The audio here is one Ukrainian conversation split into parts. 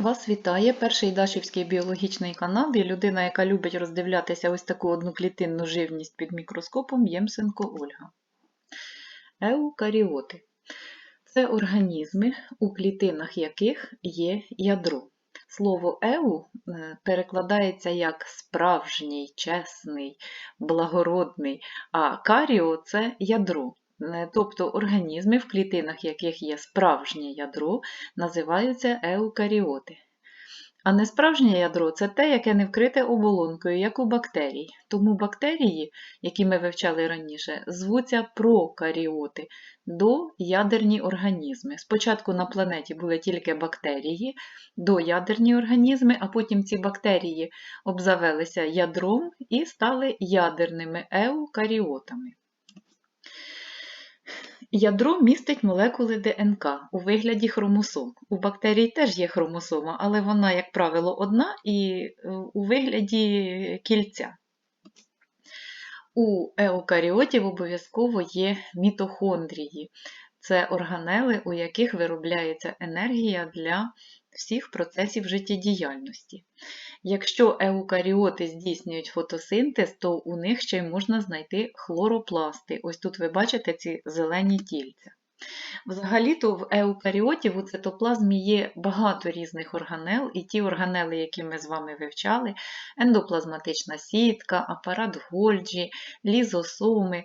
Вас вітає перший Дашівський біологічний канал і людина, яка любить роздивлятися ось таку одноклітинну живність під мікроскопом Ємсенко Ольга. Еукаріоти це організми, у клітинах яких є ядро. Слово еу е, перекладається як справжній, чесний, благородний, а каріо це ядро. Е, Тобто організми, в клітинах яких є справжнє ядро, називаються еукаріоти. А несправжнє ядро це те, яке не вкрите оболонкою, як у бактерій. Тому бактерії, які ми вивчали раніше, звуться прокаріоти, доядерні організми. Спочатку на планеті були тільки бактерії, доядерні організми, а потім ці бактерії обзавелися ядром і стали ядерними еукаріотами. Ядро містить молекули ДНК у вигляді хромосом. У бактерій теж є хромосома, але вона, як правило, одна і е, у вигляді кільця. У еукаріотів обов'язково є мітохондрії. Це органели, у яких виробляється енергія для всіх процесів життєдіяльності. Якщо еукаріоти здійснюють фотосинтез, то у них ще й можна знайти хлоропласти. Ось тут ви бачите ці зелені тільця. Взагалі-то в еукаріотів у цитоплазмі є багато різних органел, і ті органели, які ми з вами вивчали, ендоплазматична сітка, апарат Гольджі, лізосоми,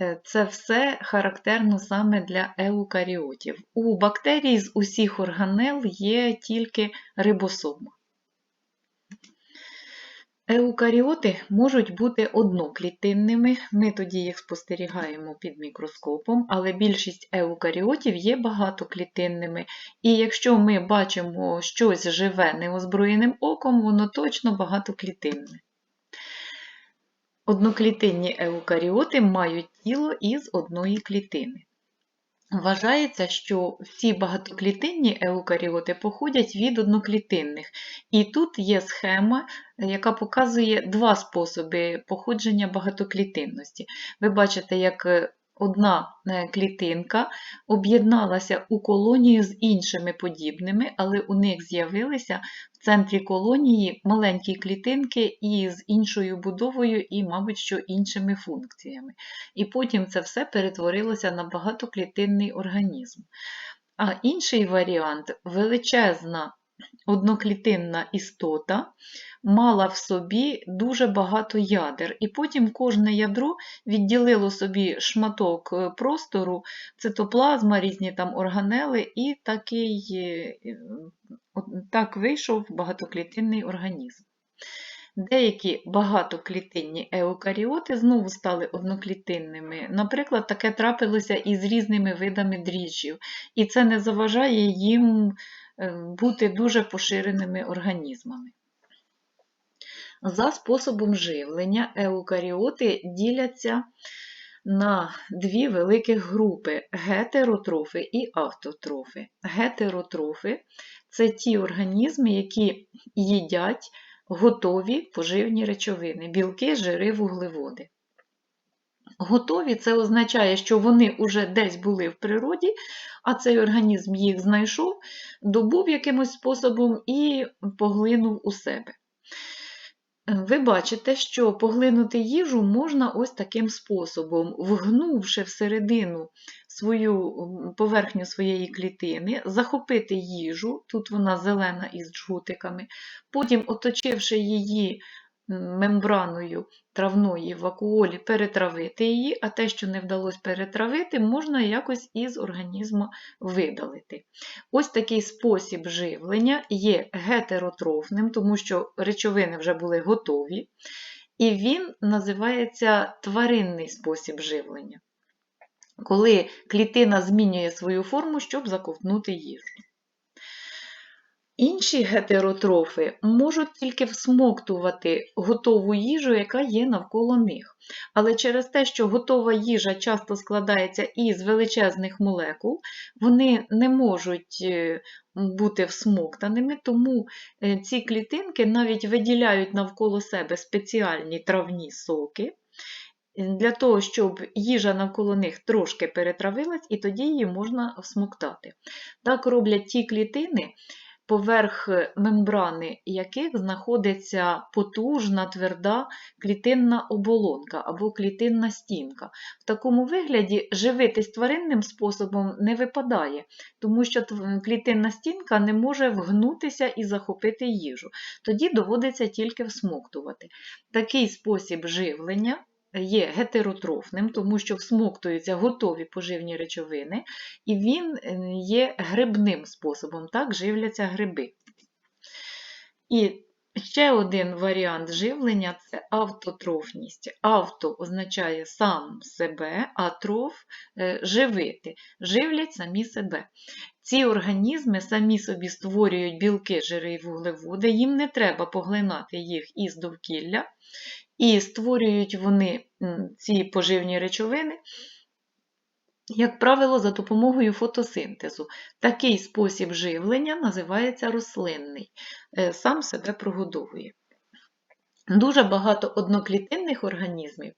е, це все характерно саме для еукаріотів. У бактерій з усіх органел є тільки рибосома. Еукаріоти можуть бути одноклітинними, ми тоді їх спостерігаємо під мікроскопом, але більшість еукаріотів є багатоклітинними, і якщо ми бачимо щось живе неозброєним оком, воно точно багатоклітинне. Одноклітинні еукаріоти мають тіло із одної клітини. Вважається, що всі багатоклітинні еукаріоти походять від одноклітинних. І тут є схема, яка показує два способи походження багатоклітинності. Ви бачите, як е, одна е, клітинка об'єдналася у колонію з іншими подібними, але у них з'явилися в центрі колонії маленькі клітинки із іншою будовою і, мабуть, що іншими функціями. І потім це все перетворилося на багатоклітинний організм. А інший варіант величезна одноклітинна істота мала в собі дуже багато ядер, і потім кожне ядро відділило собі шматок е, простору, цитоплазма, різні там органели, і такий, е, так вийшов багатоклітинний організм. Деякі багатоклітинні еукаріоти знову стали одноклітинними. Наприклад, таке трапилося із різними видами дріжджів, і це не заважає їм е, бути дуже поширеними організмами. За способом живлення еукаріоти діляться на дві великих групи гетеротрофи і автотрофи. Гетеротрофи це ті організми, які їдять готові поживні речовини, білки, жири, вуглеводи. Готові це означає, що вони вже десь були в природі, а цей організм їх знайшов, добув якимось способом і поглинув у себе. Ви бачите, що поглинути їжу можна ось таким способом, вгнувши всередину свою поверхню своєї клітини, захопити їжу, тут вона зелена із джгутиками, потім, оточивши її мембраною травної вакуолі, перетравити її, а те, що не вдалося перетравити, можна якось із організму видалити. Ось такий спосіб живлення є гетеротрофним, тому що речовини вже були готові, і він називається тваринний спосіб живлення, коли клітина змінює свою форму, щоб заковтнути їжу. Інші гетеротрофи можуть тільки всмоктувати готову їжу, яка є навколо них. Але через те, що готова їжа часто складається із величезних молекул, вони не можуть е, бути всмоктаними, тому е, ці клітинки навіть виділяють навколо себе спеціальні травні соки. Для того, щоб їжа навколо них трошки перетравилась, і тоді її можна всмоктати. Так роблять ті клітини, поверх мембрани яких знаходиться потужна тверда клітинна оболонка або клітинна стінка. В такому вигляді живитись тваринним способом не випадає, тому що клітинна стінка не може вгнутися і захопити їжу. Тоді доводиться тільки всмоктувати. Такий спосіб живлення є гетеротрофним, тому що всмоктуються готові поживні речовини, і він е, є грибним способом, так живляться гриби. І ще один варіант живлення це автотрофність. Авто означає сам себе, а троф е, живити, живлять самі себе. Ці організми самі собі створюють білки, жири і вуглеводи, їм не треба поглинати їх із довкілля, і створюють вони ці поживні речовини, як правило, за допомогою фотосинтезу. Такий спосіб живлення називається рослинний, е, сам себе прогодовує. Дуже багато одноклітинних організмів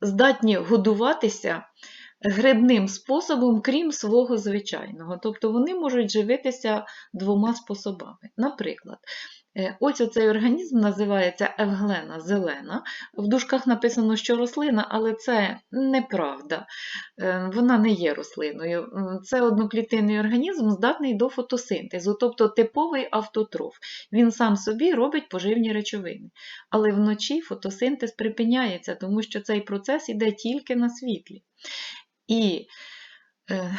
здатні годуватися грибним способом, крім свого звичайного. Тобто вони можуть живитися двома способами. Наприклад, ось оцей організм називається евглена зелена. В дужках написано, що рослина, але це неправда. Е, вона не є рослиною. Це одноклітинний організм, здатний до фотосинтезу, тобто типовий автотроф. Він сам собі робить поживні речовини. Але вночі фотосинтез припиняється, тому що цей процес йде тільки на світлі. І е,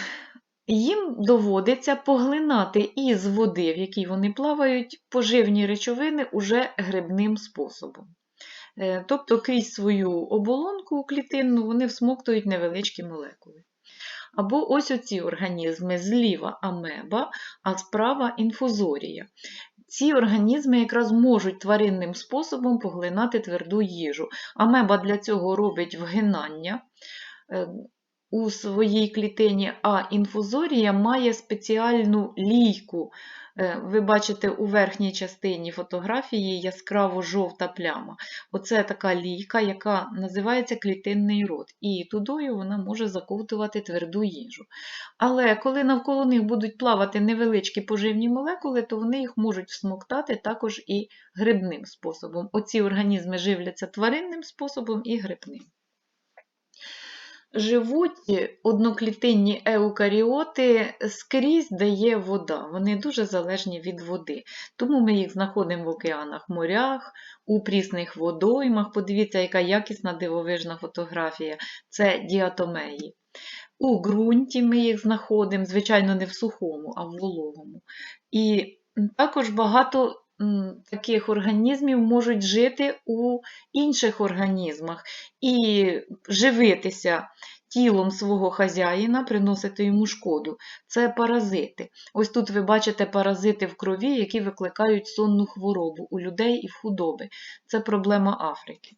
їм доводиться поглинати із води, в якій вони плавають, поживні речовини уже грибним способом. Е, тобто крізь свою оболонку клітинну вони всмоктують невеличкі молекули. Або ось оці організми зліва амеба, а справа інфузорія. Ці організми якраз можуть тваринним способом поглинати тверду їжу. Амеба для цього робить вгинання. У своїй клітині, а інфузорія має спеціальну лійку. Е, ви бачите у верхній частині фотографії яскраво жовта пляма. Оце така лійка, яка називається клітинний рот, і тудою вона може заковтувати тверду їжу. Але коли навколо них будуть плавати невеличкі поживні молекули, то вони їх можуть всмоктати також і грибним способом. Оці організми живляться тваринним способом і грибним живуть одноклітинні еукаріоти скрізь де є вода. Вони дуже залежні від води. Тому ми їх знаходимо в океанах, морях, у прісних водоймах. Подивіться, яка якісна дивовижна фотографія це діатомеї. У ґрунті ми їх знаходимо, звичайно, не в сухому, а в вологому. І також багато таких організмів можуть жити у інших організмах і живитися тілом свого хазяїна, приносити йому шкоду. Це паразити. Ось тут ви бачите паразити в крові, які викликають сонну хворобу у людей і в худоби. Це проблема Африки.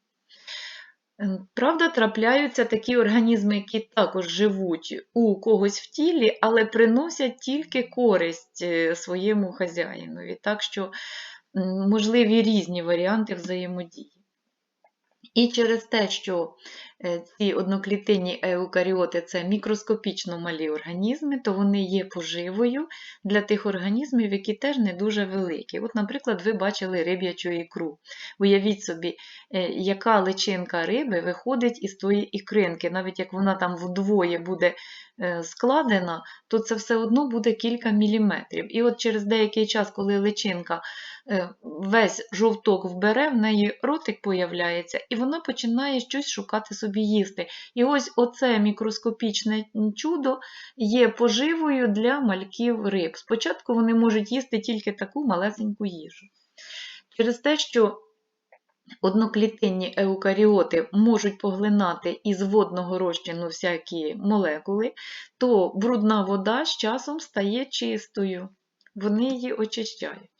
Ем, правда, трапляються такі організми, які також живуть у когось в тілі, але приносять тільки користь е, своєму хазяїнові. Так що можливі різні варіанти взаємодії. І через те, що ці одноклітинні еукаріоти це мікроскопічно малі організми, то вони є поживою для тих організмів, які теж не дуже великі. От, Наприклад, ви бачили риб'ячу ікру. Уявіть собі, е, яка личинка риби виходить із тої ікринки, навіть як вона там вдвоє буде Е, складена, то це все одно буде кілька міліметрів. І от через деякий час, коли личинка е, весь жовток вбере, в неї ротик появляється, і вона починає щось шукати собі їсти. І ось оце мікроскопічне чудо є поживою для мальків риб. Спочатку вони можуть їсти тільки таку малесеньку їжу. Через те, що Одноклітинні еукаріоти можуть поглинати із водного розчину всякі молекули, то брудна вода з часом стає чистою, вони її очищають.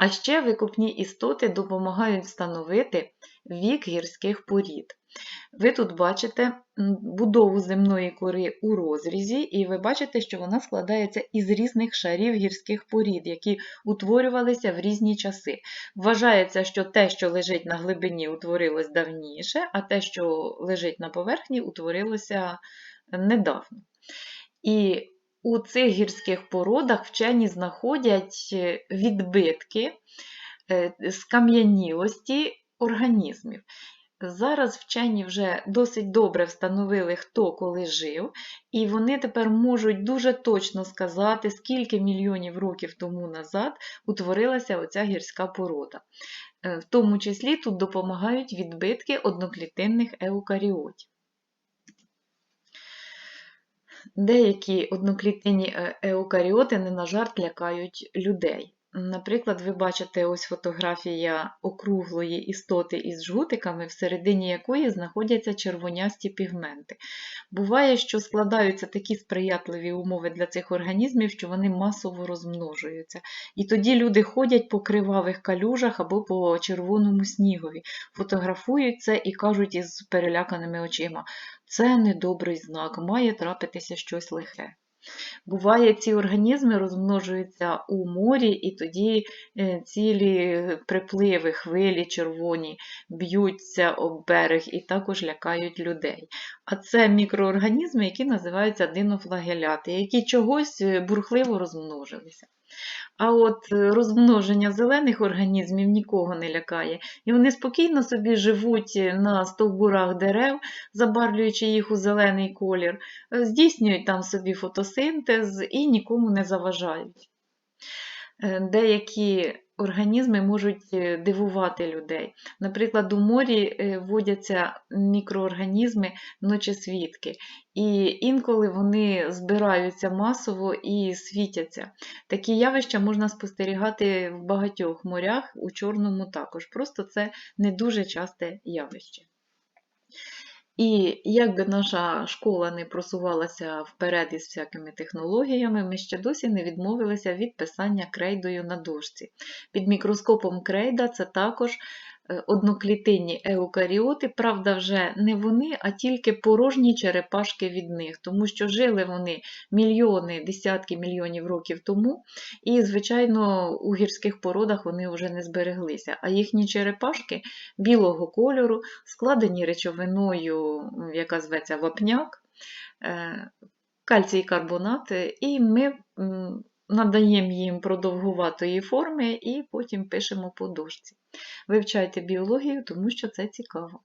А ще викупні істоти допомагають встановити вік гірських порід. Ви тут бачите будову земної кори у розрізі, і ви бачите, що вона складається із різних шарів гірських порід, які утворювалися в різні часи. Вважається, що те, що лежить на глибині, утворилось давніше, а те, що лежить на поверхні, утворилося недавно. І у цих гірських породах вчені знаходять е, відбитки е, скам'янілості організмів. Зараз вчені вже досить добре встановили, хто коли жив, і вони тепер можуть дуже точно сказати, скільки мільйонів років тому назад утворилася оця гірська порода. Е, В тому числі тут допомагають відбитки одноклітинних еукаріотів. Деякі одноклітинні е- еукаріоти не на жарт лякають людей. Наприклад, ви бачите ось фотографія округлої істоти із жгутиками, всередині якої знаходяться червонясті пігменти. Буває, що складаються такі сприятливі умови для цих організмів, що вони масово розмножуються. І тоді люди ходять по кривавих калюжах або по червоному снігові, фотографують це і кажуть із переляканими очима: це недобрий знак, має трапитися щось лихе. Буває, ці організми розмножуються у морі, і тоді е, цілі припливи, хвилі червоні б'ються об берег і також лякають людей. А це мікроорганізми, які називаються динофлагеляти, які чогось е, бурхливо розмножилися. А от е, розмноження зелених організмів нікого не лякає. І вони спокійно собі живуть на стовбурах дерев, забарвлюючи їх у зелений колір, е, здійснюють там собі фотосинтез і нікому не заважають. Е, Деякі організми можуть е, дивувати людей. Наприклад, у морі е, водяться мікроорганізми ночесвітки, і інколи вони збираються масово і світяться. Такі явища можна спостерігати в багатьох морях, у Чорному також. Просто це не дуже часте явище. І як би наша школа не просувалася вперед із всякими технологіями, ми ще досі не відмовилися від писання крейдою на дошці. Під мікроскопом крейда це також одноклітинні еукаріоти, правда, вже не вони, а тільки порожні черепашки від них, тому що жили вони мільйони, десятки мільйонів років тому, і, звичайно, у гірських породах вони вже не збереглися. А їхні черепашки білого кольору, складені речовиною, яка зветься вапняк, е, кальцій карбонат, і ми надаємо їм продовгуватої форми і потім пишемо по дошці. Вивчайте біологію, тому що це цікаво.